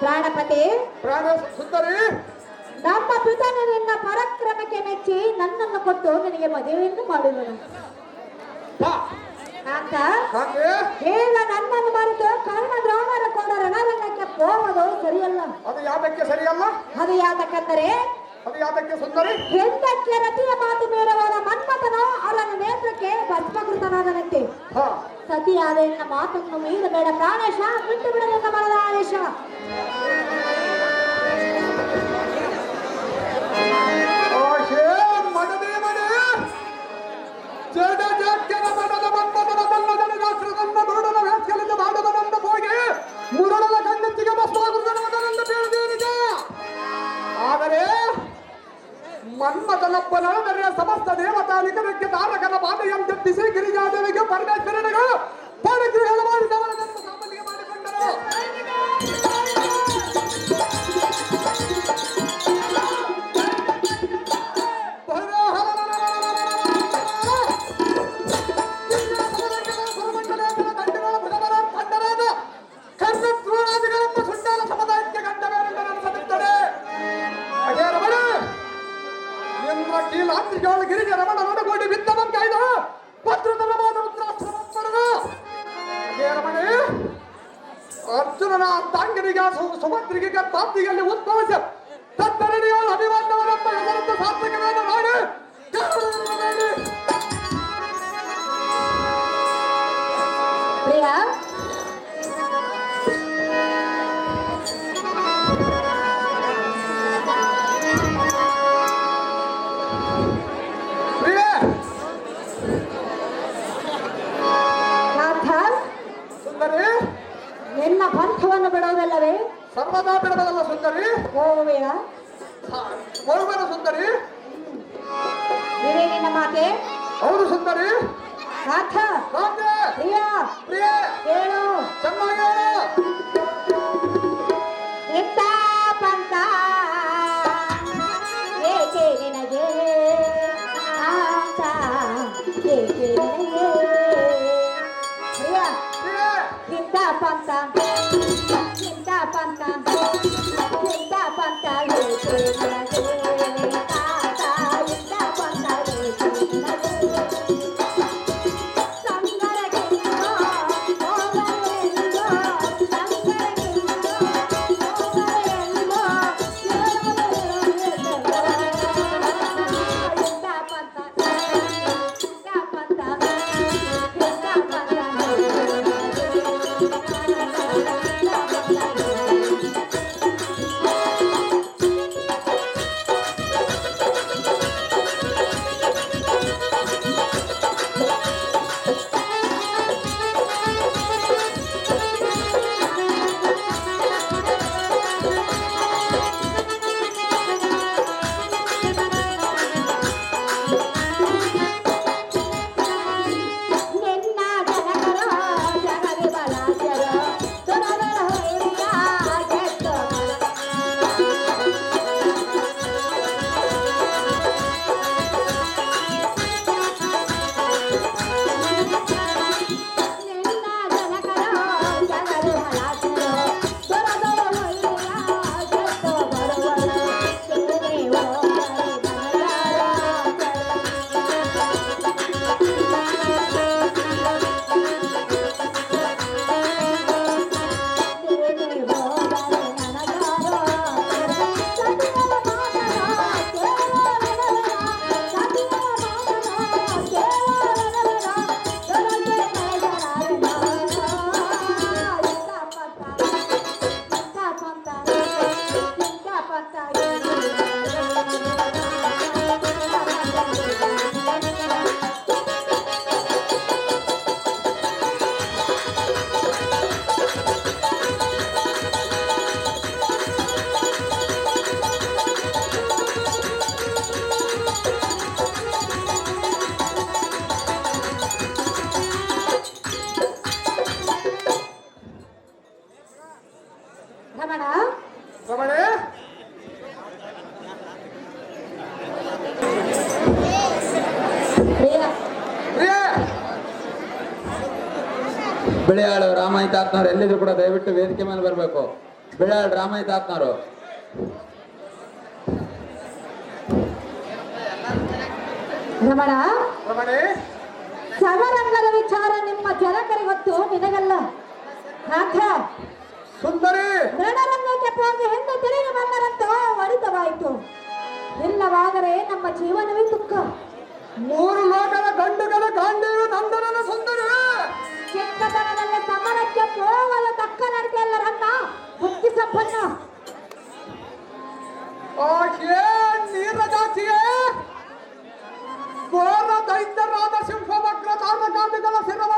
ಪ್ರಾಣಪತಿ. ಪ್ರಾಣ ಸುಂದರಿ ನಮ್ಮ ಪಿತನು ನಿನ್ನ ಪರಾಕ್ರಮಕ್ಕೆ ಮೆಚ್ಚಿ ನನ್ನನ್ನು ಕೊಟ್ಟು ನಿನಗೆ ಮದುವೆಯನ್ನು ಮಾಡುವನು. ಅಂತ ಈಗ ನನ್ನನ್ನು ಮರೆತು ಕರ್ಣ ದ್ರೋಣರ ಕೊಡ ರಣರಂಗಕ್ಕೆ ಹೋಗೋದು ಸರಿಯಲ್ಲ. ಅದು ಯಾತಕ್ಕೆ ಸರಿಯಲ್ಲ? ಅದು ಯಾತಕ್ಕಂದರೆ ಅದು ಯಾತಕ್ಕೆ ಸುಂದರಿ. ಹೆಂಡಕ್ಕೆ ರತಿಯ ಮಾತು ಮೀರವಾದ ಮನ್ಮಥನು ಅವನ ನೇತ್ರಕ್ಕೆ ಭಸ್ಮಕೃತನಾದನಂತೆ ಹಾ. ಸತಿಯಾದ ಎನ್ನ ಮಾತನ್ನು ಮೀರಬೇಡ ಪ್ರಾಣೇಶ ಬಿಟ್ಟು ಬಿಡಲೆಂದ ಮರದ ಆದೇಶ. ಆಶೆ ಮನ್ಮಥನಪ್ಪನದರೆ ಸಮಸ್ತ ದೇವತಾ ನಿಕಟಕ್ಕೆ ತಾರಕನ ಬಾಧೆಯಂ ತೆಪ್ಪಿಸಿ ಗಿರಿಜಾದೇವಿಗೆ ಪರಮೇಶ್ವರನಿಗೆ ಗಿರಿಜ ರಮಣ ನಡಗೋಡಿ ಬಿತ್ತನ ಕಾಯ್ದ ಪತ್ರದ ರುದ್ರಾಶ್ರಮ ರಮಣೆ ಅರ್ಜುನನ ತಾಂಗನಿಗೆ ಸು- ಸುಭದ್ರಿಗೆ ತಾಪ್ತಿಯಲ್ಲಿ ಉದ್ಭವಿಸ ತತ್ತರಣಿಯ ಅಭಿಮನ್ಯವರಪ್ಪ ಹೆಸರನ್ನು ಸಾರ್ಥಕವನ್ನು Andrea ಪ್ರಿಯ. ರಾಮಯ್ಯ ತಾತ್ನವ್ರು ಎಲ್ಲಿದ್ರು ಕೂಡ ದಯವಿಟ್ಟು ವೇದಿಕೆ ಮೇಲೆ ಬರಬೇಕು. ಬಿಳಿಯಾಳು ರಾಮಯ್ಯ ತಾತ್ನವರು ರಮಣಿ. ಸಮರಂಗದ ವಿಚಾರ ನಿಮ್ಮ ಜನಕರಿಗೆ ಗೊತ್ತು ನಿನಗಲ್ಲ. ನಾಥ. ಇಲ್ಲದೆ ನಮ್ಮ ಜೀವನವೇ ದುಃಖ. ಮೂರು ಲೋಕದ ಗಂಡುಗಳ ಗಾಂಧೀವ ನಂದನ ಸುಂದರ ಚಿಕ್ಕತನದಲ್ಲಿ ಸಮರಕ್ಕೆ ಕೇವಲ ತಕ್ಕ ನಡೆದೆಲ್ಲರನ್ನ ಬುದ್ಧಿ ಸಂಪನ್ನ. ನೀರದಾಸಿಯೇ ಕೋರ ದೈತ್ಯರಾದ ಸಿಂಹ ವಕ್ರ ತಾರಕಾಂಬಿಗಳ ಶಿರವ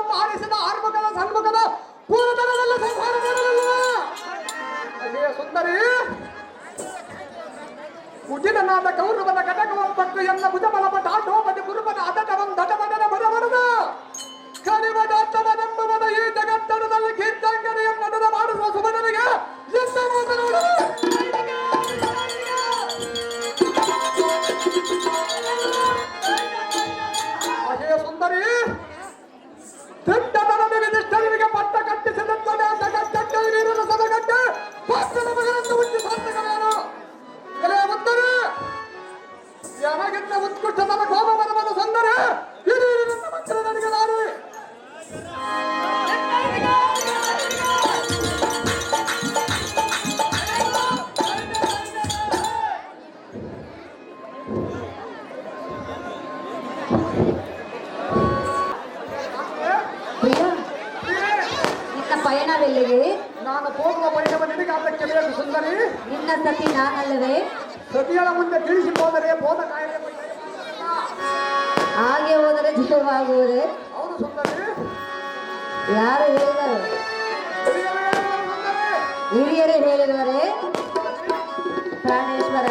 ನಾನಲ್ಲವೇ ಸತಿಯರ ಮುಂದೆ ತಿಳಿಸಿ ಹೋದರೆ ಬೋಧ ಕಾಯಿಲೆ ಹಾಗೆ ಹೋದರೆ ಜಯವಾಗುವುದೇ ಸುಂದರಿ. ಯಾರು ಹೇಳಿದರು? ಹಿರಿಯರೇ ಹೇಳಿದವರೆ? ಪ್ರಾಣೇಶ್ವರ?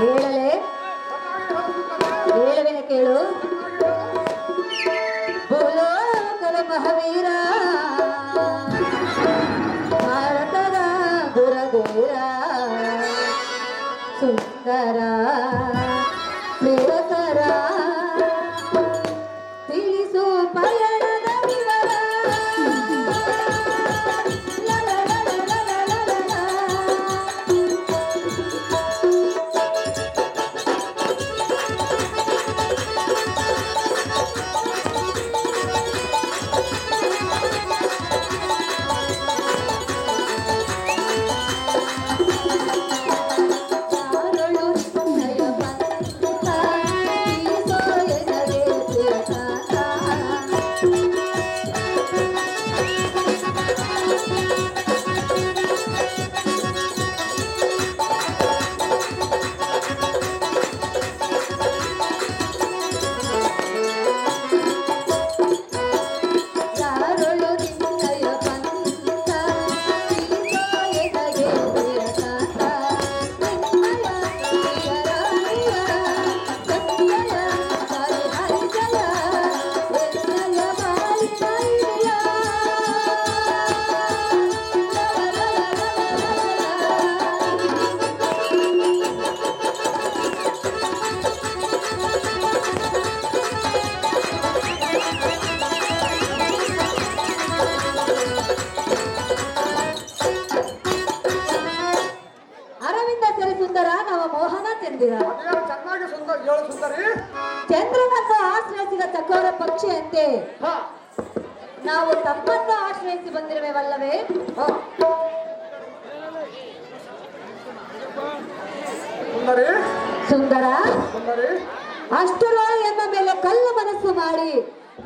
ಹೇಳಲೆ? ಹೇಳುವೆನ ಕೇಳು. ಭೂಲೋಕದ ಮಹಾವೀರ ಪ್ರಿಯಕರ ಪ್ರಿಯಕರ ತಿಳಿಸೋ ಪಯ ಚಂದ್ರನನ್ನು ಆಶ್ರಯಿಸಿದ ಚಕೋರ ಪಕ್ಷಿಯಂತೆ ನಾವು ತಮ್ಮನ್ನ ಆಶ್ರಯಿಸಿ ಬಂದಿರುವೆವಲ್ಲವೇ ಸುಂದರಿ? ಸುಂದರಿ? ಎಂಬ ಮೇಲೆ ಕಲ್ಲು ಮನಸ್ಸು ಮಾಡಿ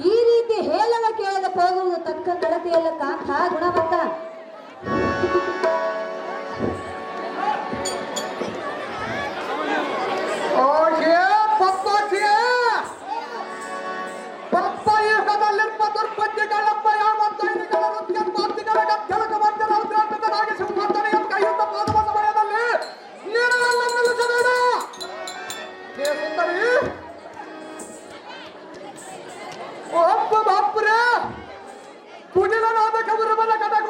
ಈ ರೀತಿ ಹೇಳಲ ಕೇಳದ ಹೋಗುವುದು ತಕ್ಕ ನಡತೆಯಲ್ಲ ಕಾಂತ ಗುಣವಂತ. ಸುಂದರಿ. ಒಬ್ಬ ಬಾಪ್ರೆ. ಕುಟಿಲನಾದ ಕಬುರಬಲ ಕಟಕ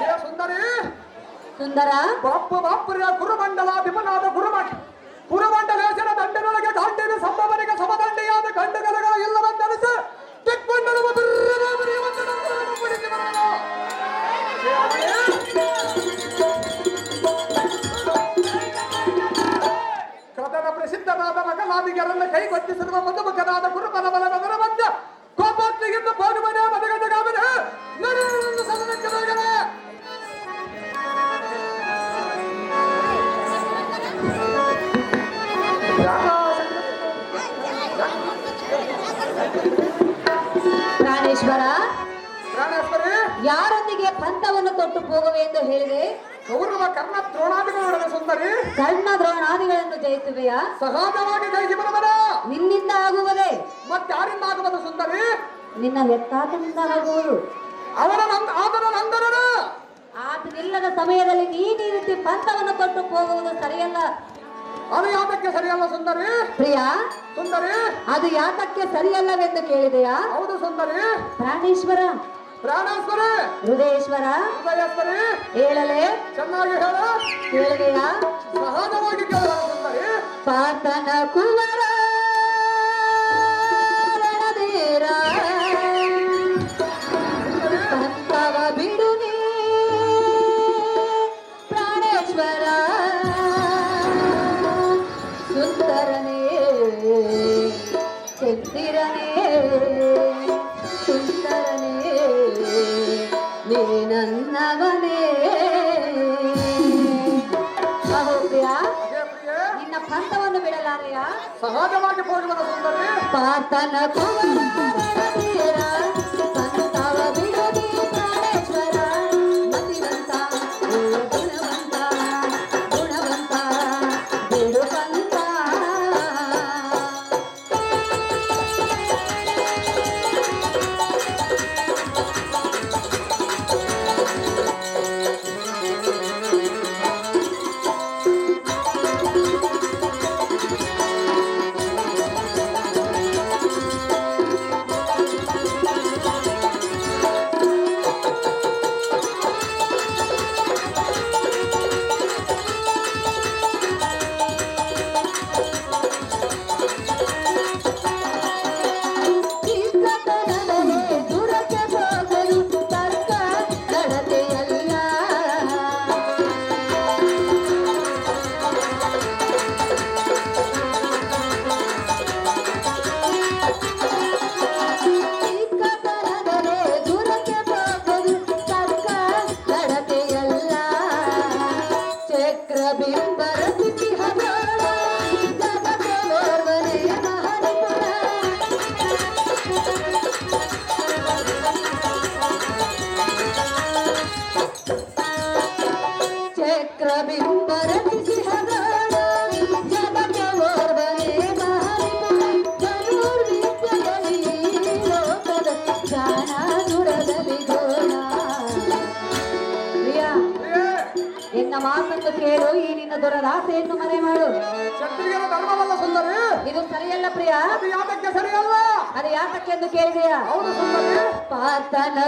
ಹೇ ಸುಂದರಿ. ಸುಂದರ. ಬಾಪ ಬಾಪುರ ಗುರುಮಂಡಲ ವಿಮನಾದ ಗುರುಮಠ. ಪಂಥವನ್ನು ತೊಟ್ಟು ಹೋಗುವೆ ಎಂದು ಹೇಳಿದೆ. ಕೌರವ ಕರ್ಣ ದ್ರೋಣಾದಿಗಳೊಡನೆ ಸುಂದರಿ. ಕರ್ಣ ದ್ರೋಣಾದಿಗಳನ್ನು ಜಯಿಸುವೆಯ? ಸಹಜವಾಗಿ ಜಯಿಸಿ ಬರಬರ ನಿನ್ನಿಂದ ಆಗುವುದೇ? ಮತ್ತಾರಿಂದ ಆಗುವುದು ಸುಂದರಿ? ನಿನ್ನ ಹೆತ್ತಾತನಿಂದ ಆಗುವುದು. ಅವರ ಆತನ ನಂದನನ ಆತನಿಲ್ಲದ ಸಮಯದಲ್ಲಿ ನೀನು ರೀತಿ ಪಂಥವನ್ನು ತೊಟ್ಟು ಹೋಗುವುದು ಸರಿಯಲ್ಲ. ಅದು ಯಾತಕ್ಕೆ ಸರಿಯಲ್ಲ ಸುಂದರಿ? ಪ್ರಿಯಾ ಸುಂದರಿ? ಅದು ಯಾತಕ್ಕೆ ಸರಿಯಲ್ಲವೆಂದು ಕೇಳಿದೆಯಾ? ಹೌದು ಸುಂದರಿ. ಪ್ರಾಣೇಶ್ವರ ಪ್ರಾಣೇಶ್ವರಿ ಹೃದಯೇಶ್ವರ! ಹೃದಯೇಶ್ವರಿ ಹೇಳಲೆ ಚೆನ್ನಾಗಿ ಹೇಳ! ಕೇಳಿದೆಯಾ ಸಹಜವಾಗಿ ಕೇಳ ಪಾತನ ಕುವರ ಮಾತನ್ನು ಕೇಳು ಈ ನಿನ್ನ ದುರದಾಸೆಯನ್ನು ಮನೆ ಮಾಡು ಕ್ಷತ್ರಿಯರ ಧರ್ಮವಲ್ಲ ಸುಂದರಿ. ಇದು ಸರಿಯಲ್ಲ ಪ್ರಿಯ ಅದು ಯಾತಕ್ಕೆ ಸರಿಯಲ್ಲ ಅದು ಯಾತಕ್ಕೆಂದು ಕೇಳಿದೆಯಾ ಹೌದು ಸುಂದರಿ. ಪಾತನ